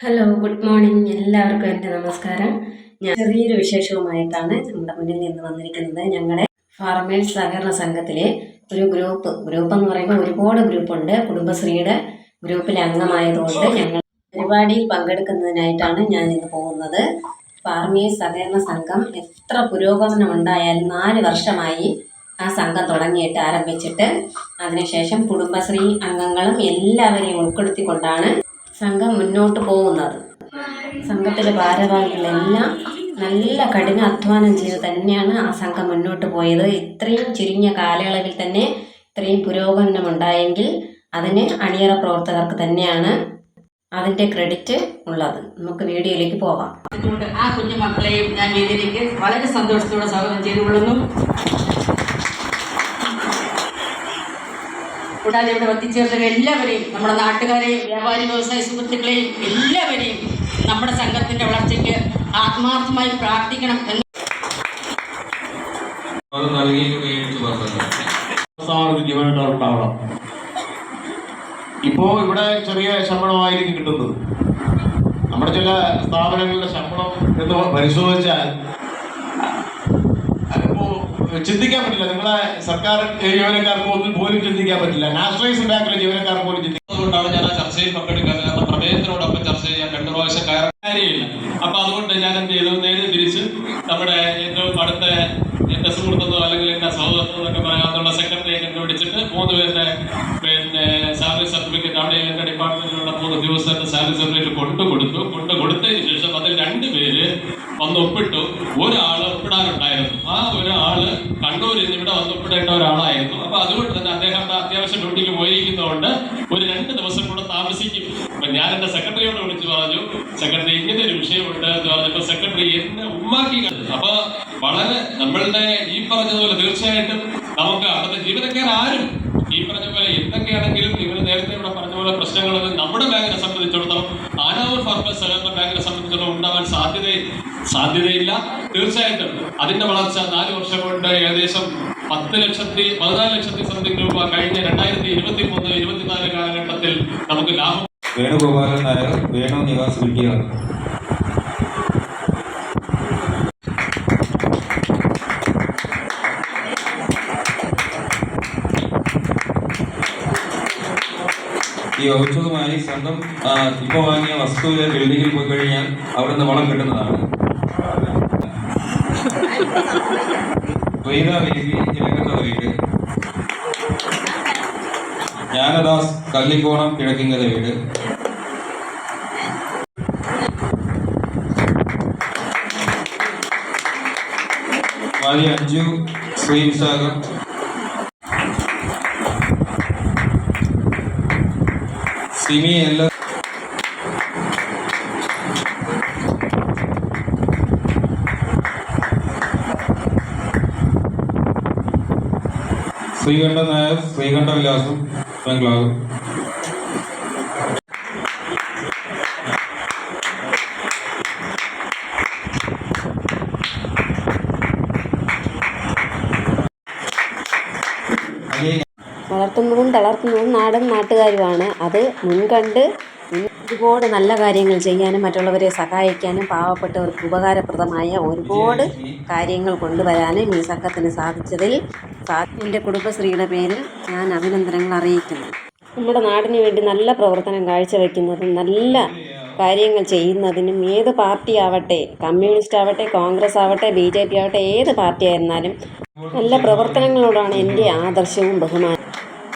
Hello good morning എല്ലാവർക്കും എന്റെ നമസ്കാരം. ഞാൻ ചെറിയൊരു വിശേഷവുമായിട്ടാണ് നമ്മുടെ മുന്നിൽ നിന്ന് വന്നിരിക്കുന്നത്. ഞങ്ങളുടെ ഫാർമേഴ്സ് സഹകരണ സംഘത്തിലെ ഒരു ഗ്രൂപ്പ് ഗ്രൂപ്പ് എന്ന് പറയുമ്പോൾ ഒരുപാട് ഗ്രൂപ്പുണ്ട് കുടുംബശ്രീയുടെ ഗ്രൂപ്പിലെ അംഗമായതുകൊണ്ട് ഞങ്ങൾ പരിപാടിയിൽ പങ്കെടുക്കുന്നതിനായിട്ടാണ് ഞാൻ ഇന്ന് പോകുന്നത്. ഫാർമേഴ്സ് സഹകരണ സംഘം എത്ര പുരോഗമനം ഉണ്ടായാലും നാല് വർഷമായി ആ സംഘം തുടങ്ങിയിട്ട് ആരംഭിച്ചിട്ട് അതിനുശേഷം കുടുംബശ്രീ അംഗങ്ങളും എല്ലാവരെയും ഉൾപ്പെടുത്തിക്കൊണ്ടാണ് സംഘം മുന്നോട്ട് പോകുന്നത്. സംഘത്തിലെ ഭാരവാഹികളെല്ലാം നല്ല കഠിന അധ്വാനം ചെയ്ത് തന്നെയാണ് ആ സംഘം മുന്നോട്ട് പോയത്. ഇത്രയും ചുരുങ്ങിയ കാലയളവിൽ തന്നെ ഇത്രയും പുരോഗമനം ഉണ്ടായെങ്കിൽ അതിന് അണിയറ പ്രവർത്തകർക്ക് തന്നെയാണ് അതിന്റെ ക്രെഡിറ്റ് ഉള്ളത്. നമുക്ക് വീഡിയോയിലേക്ക് അതുകൊണ്ട് ആ കുഞ്ഞു മക്കളെയും ഞാൻ വേദിയിലേക്ക് വളരെ സന്തോഷത്തോടെ സ്വാഗതം ചെയ്തുകൊള്ളുന്നു. കൂടാതെ ഇവിടെ എത്തിച്ചേർന്ന എല്ലാവരെയും നമ്മുടെ നാട്ടുകാരെയും വ്യാപാരി വ്യവസായ സുഹൃത്തുക്കളെയും എല്ലാവരെയും നമ്മുടെ സംഘത്തിന്റെ വളർച്ചയ്ക്ക് ആത്മാർത്ഥമായി പ്രാർത്ഥിക്കണം എന്ന് ഉണ്ടാവണം. ഇപ്പോ ഇവിടെ ചെറിയ ശമ്പളമായിരിക്കും കിട്ടുന്നത്. നമ്മുടെ ചില സ്ഥാപനങ്ങളുടെ ശമ്പളം എന്ന് പരിശോധിച്ചാൽ ചിന്തിക്കാൻ പറ്റില്ല. നിങ്ങളെ സർക്കാർ ജീവനക്കാർക്ക് ഒന്നും പോലും ചിന്തിക്കാൻ പറ്റില്ല. നാഷണലൈസ്ഡ് ബാങ്കിലെ ജീവനക്കാർക്ക് പോലും ചിന്തിക്കുന്നതുകൊണ്ടാണ് ഞാൻ ആ ചർച്ചയിൽ പങ്കെടുക്കാത്തത് കാരണം പ്രമേയത്തിനോടൊപ്പം ചർച്ച ചെയ്യാൻ രണ്ടു പ്രാവശ്യം കാര്യമില്ല. അപ്പൊ അതുകൊണ്ട് ഞാൻ എന്ത് ചെയ്തു? നേരെ തിരിച്ച് നമ്മുടെ ഏറ്റവും അടുത്ത എന്റെ സുഹൃത്തെന്നോ അല്ലെങ്കിൽ എന്റെ സഹോദരത്തോ എന്നൊക്കെ പറയാവുന്ന സെക്രട്ടറിയെ കണ്ടുപിടിച്ചിട്ട് മൂന്ന് പേരുടെ പിന്നെ സാലറി സർട്ടിഫിക്കറ്റ് അവിടെ എന്റെ ഡിപ്പാർട്ട്മെന്റിലുള്ള മൂന്ന് ഉദ്യോഗസ്ഥരുടെ സാലറി സർട്ടിഫിക്കറ്റ് കൊണ്ടു കൊടുത്തു കൊണ്ടു കൊടുത്തതിന് ശേഷം അതിൽ രണ്ട് പേര് വന്ന് ഒപ്പിട്ടു. ഒരാൾ ഒപ്പിടേണ്ട ഒരാളായിരുന്നു അപ്പൊ അതുകൊണ്ട് തന്നെ അദ്ദേഹം അത്യാവശ്യം ഡ്യൂട്ടിക്ക് പോയിരിക്കുന്നതുകൊണ്ട് ഒരു രണ്ട് ദിവസം കൂടെ താമസിക്കും. അപ്പൊ ഞാൻ എന്റെ സെക്രട്ടറിയോട് വിളിച്ചു പറഞ്ഞു സെക്രട്ടറി ഇങ്ങനെ ഒരു വിഷയമുണ്ട് എന്ന് പറഞ്ഞപ്പോ സെക്രട്ടറി എന്നെ ഉമ്മാക്കി അപ്പൊ വളരെ നമ്മളുടെ ഈ പറഞ്ഞതുപോലെ തീർച്ചയായിട്ടും നമുക്ക് അവിടുത്തെ ജീവിതക്കാർ ആരും ഈ പറഞ്ഞ പോലെ എന്തൊക്കെയാണെങ്കിലും നിങ്ങൾ നേരത്തെ ഇവിടെ പറഞ്ഞ പോലെ പ്രശ്നങ്ങൾ നമ്മുടെ ബാങ്കിനെ സംബന്ധിച്ചിടത്തോളം ആനാവൂർ ഫാർമേഴ്സ് സഹകരണ ബാങ്കിനെ സംബന്ധിച്ചിടത്തോളം ഉണ്ടാവാൻ സാധ്യത സാധ്യതയില്ല. തീർച്ചയായിട്ടും അതിന്റെ വളർച്ച നാല് വർഷം കൊണ്ട് ഏകദേശം പത്ത് ലക്ഷത്തി പതിനാല് ലക്ഷത്തി സംതിങ് രൂപ കഴിഞ്ഞ രണ്ടായിരത്തി ഇരുപത്തി മൂന്ന് ഇരുപത്തിനാല് കാലഘട്ടത്തിൽ നമുക്ക് ലാഭം. വേണുഗോപാലൻ നായർ വേണു നിവാസ് വിദ്യ ഈ ഔഷധമായി സ്വന്തം ഇപ്പോൾ വാങ്ങിയ വസ്തുവിലെ ബിൽഡിങ്ങിൽ പോയി കഴിഞ്ഞാൽ അവിടുന്ന് വളം കിട്ടുന്നതാണ്. ചിലക്കത്ത വീട്. ജ്ഞാനദാസ് കല്ലിക്കോണം കിഴക്കിങ്കര വീട്. വാലി അഞ്ചു ശ്രീവിശാഖം സിമി എല്ലാ ശ്രീകണ്ഠൻ നായർ ശ്രീകണ്ഠ വിലാസം ബംഗ്ലാവ് വളർത്തുന്നതും തളർത്തുന്നതും നാടും നാട്ടുകാരുമാണ്. അത് മുൻകണ്ട് ഒരുപാട് നല്ല കാര്യങ്ങൾ ചെയ്യാനും മറ്റുള്ളവരെ സഹായിക്കാനും പാവപ്പെട്ടവർക്ക് ഉപകാരപ്രദമായ ഒരുപാട് കാര്യങ്ങൾ കൊണ്ടുവരാനും ഈ സംഘത്തിന് സാധിച്ചതിൽ എന്റെ കുടുംബശ്രീയുടെ പേരിൽ ഞാൻ അഭിനന്ദനങ്ങൾ അറിയിക്കുന്നു. നമ്മുടെ നാടിന് വേണ്ടി നല്ല പ്രവർത്തനം കാഴ്ചവെക്കുന്നതും നല്ല കാര്യങ്ങൾ ചെയ്യുന്നതിനും ഏത് പാർട്ടി ആവട്ടെ കമ്മ്യൂണിസ്റ്റ് ആവട്ടെ കോൺഗ്രസ് ആവട്ടെ ബി ജെ പി ആവട്ടെ ഏത് പാർട്ടി ആയിരുന്നാലും നല്ല പ്രവർത്തനങ്ങളോടാണ് എന്റെ ആദർശവും ബഹുമാനം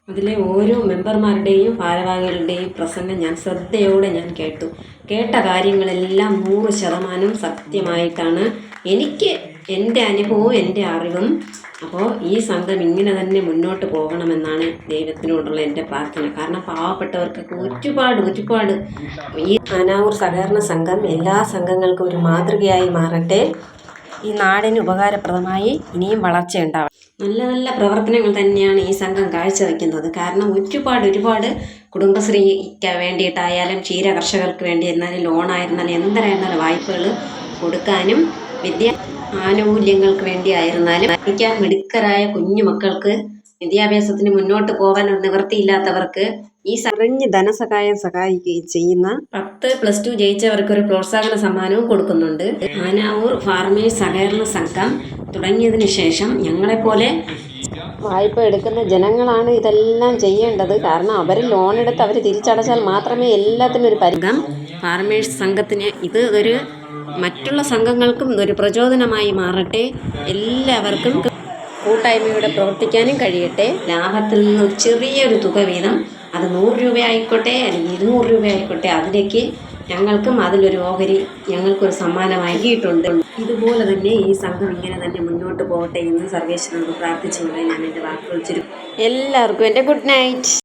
അതിലെ ഓരോ മെമ്പർമാരുടെയും ഭാരവാഹികളുടെയും പ്രസംഗം ഞാൻ ശ്രദ്ധയോടെ ഞാൻ കേട്ടു. കേട്ട കാര്യങ്ങളെല്ലാം നൂറ് ശതമാനം സത്യമായിട്ടാണ് എനിക്ക് എന്റെ അനുഭവവും എന്റെ അറിവും. അപ്പോൾ ഈ സംഘം ഇങ്ങനെ തന്നെ മുന്നോട്ട് പോകണമെന്നാണ് ദൈവത്തിനോടുള്ള എന്റെ പ്രാർത്ഥന. കാരണം പാവപ്പെട്ടവർക്കൊക്കെ ഒരുപാട് ഒരുപാട്. ഈ അനാവൂർ സഹകരണ സംഘം എല്ലാ സംഘങ്ങൾക്കും ഒരു മാതൃകയായി മാറട്ടെ. ഈ നാടിന് ഉപകാരപ്രദമായി ഇനിയും വളർച്ചയുണ്ടാവും നല്ല നല്ല പ്രവർത്തനങ്ങൾ തന്നെയാണ് ഈ സംഘം കാഴ്ചവെക്കുന്നത്. കാരണം ഒരുപാട് ഒരുപാട് കുടുംബശ്രീക്ക് വേണ്ടിയിട്ടായാലും ക്ഷീര കർഷകർക്ക് വേണ്ടി എന്നാലും ലോണായിരുന്നാലും എന്തായിരുന്നാലും വായ്പകൾ കൊടുക്കാനും വിദ്യ ആനുകൂല്യങ്ങൾക്ക് വേണ്ടിയായിരുന്നാലും പഠിക്കാൻ മിടുക്കരായ കുഞ്ഞു മക്കൾക്ക് വിദ്യാഭ്യാസത്തിന് മുന്നോട്ട് പോകാൻ ഒരു നിവൃത്തിയില്ലാത്തവർക്ക് ഈ അറിഞ്ഞ് ധനസഹായം സഹായിക്കുകയും ചെയ്യുന്ന പത്ത് പ്ലസ് ടു ജയിച്ചവർക്ക് ഒരു പ്രോത്സാഹന സമ്മാനവും കൊടുക്കുന്നുണ്ട്. ആനാവൂർ ഫാർമേഴ്സ് സഹകരണ സംഘം തുടങ്ങിയതിന് ശേഷം ഞങ്ങളെപ്പോലെ വായ്പ എടുക്കുന്ന ജനങ്ങളാണ് ഇതെല്ലാം ചെയ്യേണ്ടത്. കാരണം അവർ ലോൺ എടുത്ത് അവർ തിരിച്ചടച്ചാൽ മാത്രമേ എല്ലാത്തിനും ഒരു പരിഗം ഫാർമേഴ്സ് സംഘത്തിന് ഇത് ഒരു മറ്റുള്ള സംഘങ്ങൾക്കും ഒരു പ്രചോദനമായി മാറട്ടെ. എല്ലാവർക്കും കൂട്ടായ്മയോടെ പ്രവർത്തിക്കാനും കഴിയട്ടെ. ലാഭത്തിൽ നിന്ന് ഒരു ചെറിയൊരു തുക വീതം അത് നൂറ് രൂപ ആയിക്കോട്ടെ അല്ലെങ്കിൽ ഇരുന്നൂറ് രൂപ ആയിക്കോട്ടെ അതിലേക്ക് ഞങ്ങൾക്കും അതിലൊരു ഓഹരി ഞങ്ങൾക്കൊരു സമ്മാനം നൽകിയിട്ടുണ്ട് ഇതുപോലെ തന്നെ ഈ സംഘം ഇങ്ങനെ തന്നെ മുന്നോട്ട് പോകട്ടെ എന്ന് സർവേശ്വരനോട് പ്രാർത്ഥിച്ചുകൊണ്ട് ഞാൻ എന്റെ വാക്കുകൾ ചുരുക്കും. എല്ലാവർക്കും എന്റെ ഗുഡ് നൈറ്റ്.